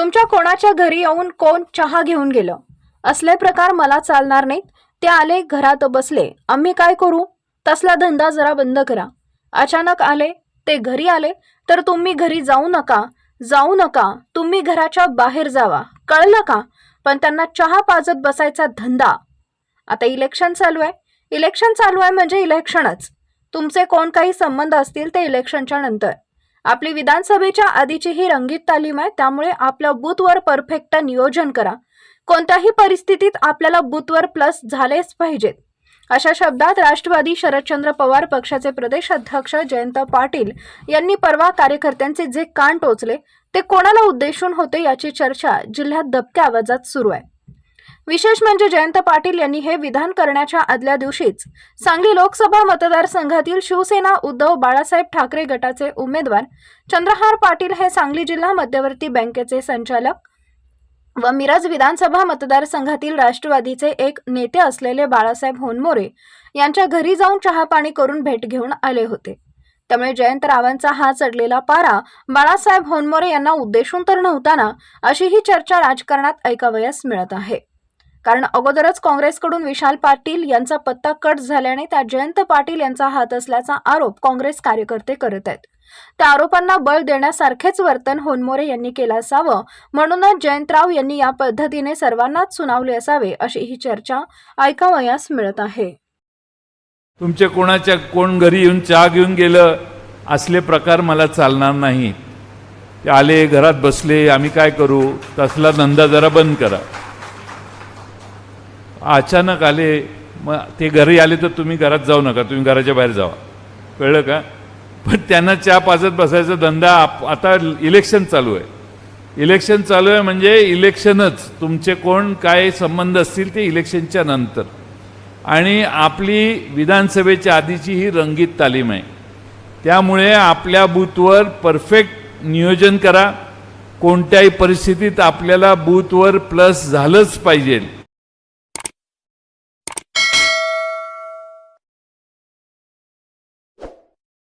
तुमच्या कोणाच्या घरी येऊन कोण चहा घेऊन गेलं? असले प्रकार मला चालणार नाहीत. ते आले घरात बसले. आम्ही काय करू? तसला धंदा जरा बंद करा. अचानक आले ते घरी आले. तर तुम्ही घरी जाऊ नका. जाऊ नका. तुम्ही घराच्या बाहेर जावा. कळलं का? पण त्यांना चहा पाजत बसायचा धंदा. आता इलेक्शन चालू आहे. इलेक्शन चालू आहे म्हणजे इलेक्शनच तुमचे कोण काही संबंध असतील ते इलेक्शनच्या नंतर. आपली विधानसभेच्या आधीची ही रंगीत तालीम आहे त्यामुळे आपल्या बूथवर परफेक्ट नियोजन करा. कोणत्याही परिस्थितीत आपल्याला बूथवर प्लस झालेच पाहिजेत. अशा शब्दात राष्ट्रवादी शरदचंद्र पवार पक्षाचे प्रदेश अध्यक्ष जयंत पाटील यांनी परवा कार्यकर्त्यांचे जे कान टोचले ते कोणाला उद्देशून होते याची चर्चा जिल्ह्यात दबक्या आवाजात सुरू आहे. विशेष म्हणजे जयंत पाटील यांनी हे विधान करण्याच्या आदल्या दिवशीच सांगली लोकसभा मतदारसंघातील शिवसेना उद्धव बाळासाहेब ठाकरे गटाचे उमेदवार चंद्रहार पाटील हे सांगली जिल्हा मध्यवर्ती बँकेचे संचालक व मिरज विधानसभा मतदारसंघातील राष्ट्रवादीचे एक नेते असलेले बाळासाहेब होनमोरे यांच्या घरी जाऊन चहापाणी करून भेट घेऊन आले होते. त्यामुळे जयंतरावांचा हा चढलेला पारा बाळासाहेब होनमोरे यांना उद्देशून तर नव्हता ना अशी ही चर्चा राजकारणात ऐकावयास मिळत आहे. कारण अगोदरच काँग्रेसकडून विशाल पाटील यांचा पत्ता कट झाल्याने त्यात जयंत पाटील यांचा हात असल्याचा आरोप काँग्रेस कार्यकर्ते करत आहेत. त्या आरोपांना बळ देण्यासारखेच वर्तन होनमोरे यांनी केलं असावं. म्हणूनच जयंतराव यांनी या पद्धतीने सर्वांनाच सुनावले असावे अशी ही चर्चा ऐकावयास मिळत आहे. तुमच्या कोणाच्या कोण घरी येऊन चहा घेऊन गेलं असले प्रकार मला चालणार नाही. आले घरात बसले आम्ही काय करू? तसला धंदा जरा बंद करा. अचानक आले मग ते घरी आले तर तुम्ही घरात जाऊ नका तुम्ही घराच्या बाहेर जावा. कळलं का? पण त्यांना चहा पाजत बसायचा धंदा आप- आता इलेक्शन चालू आहे. इलेक्शन चालू आहे म्हणजे इलेक्शनच तुमचे कोण काय संबंध असतील ते इलेक्शनच्या नंतर. आणि आपली विधानसभेच्या आधीची ही रंगीत तालीम आहे. त्यामुळे आपल्या बूथवर परफेक्ट नियोजन करा. कोणत्याही परिस्थितीत आपल्याला बूथवर प्लस झालंच पाहिजे.